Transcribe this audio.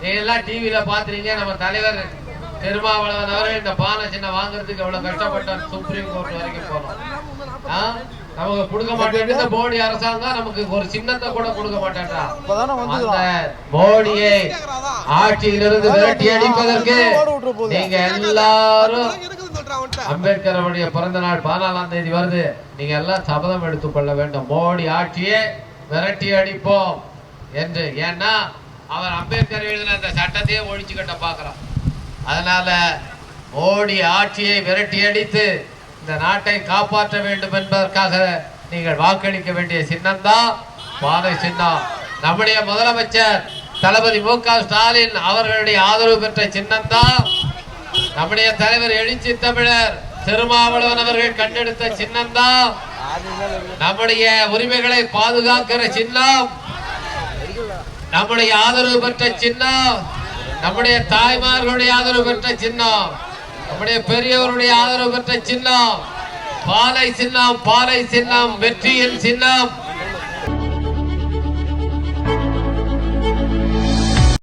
நீங்க எல்லாம் டிவில பாத்துறீங்க நம்ம தலைவர் திருமாவளவன் அவர்கள் இந்த பானை சின்ன வாங்குறதுக்கு எவ்வளவு கஷ்டப்பட்டார் சுப்ரீம் கோர்ட் வரைக்கும் போனோம்? நமக்கு கொடுக்க மாட்டேன் இந்த மோடி அரசாங்கம் நமக்கு ஒரு சின்னத்தை கூட கொடுக்க மாட்டேன்றா. இப்பதானே அந்த மோடியை ஆட்சியிலிருந்து விரட்டி அடிப்பதற்கு நீங்க எல்லாரும் அம்பேத்கர் அவருடைய பிறந்த நாள் பதினாலாம் தேதி வருது. நீங்க எல்லாம் சபதம் எடுத்துக் கொள்ள வேண்டும். மோடி ஆட்சியை விரட்டி அடிப்போம் என்று. ஏன்னா அவர் அம்பேத்கர் எழுதின அந்த சட்டத்தையே ஒழிச்சு கட்ட பார்க்கிறான். அதனால மோடி ஆட்சியை விரட்டி அடித்து இந்த நாட்டை காப்பாற்ற வேண்டும் என்பதற்காக நீங்கள் வாக்களிக்க வேண்டிய சின்னம்தான் பானை சின்னம். நம்முடைய முதலமைச்சர் தளபதி மு க ஸ்டாலின் அவர்களுடைய ஆதரவு பெற்ற சின்னம்தான் நம்முடைய தலைவர் எழுச்சி தமிழர் திருமாவளவன் அவர்கள் கண்டெடுத்த சின்னம்தான் நம்முடைய உரிமைகளை பாதுகாக்கிற சின்னம். நம்முடைய ஆதரவு பெற்ற சின்னம் நம்முடைய தாய்மார்களுடைய ஆதரவு பெற்ற சின்னம் நம்முடைய பெரியவருடைய ஆதரவு பெற்ற சின்னம். பாலை சின்னம் பாலை சின்னம் வெற்றியின் சின்னம்.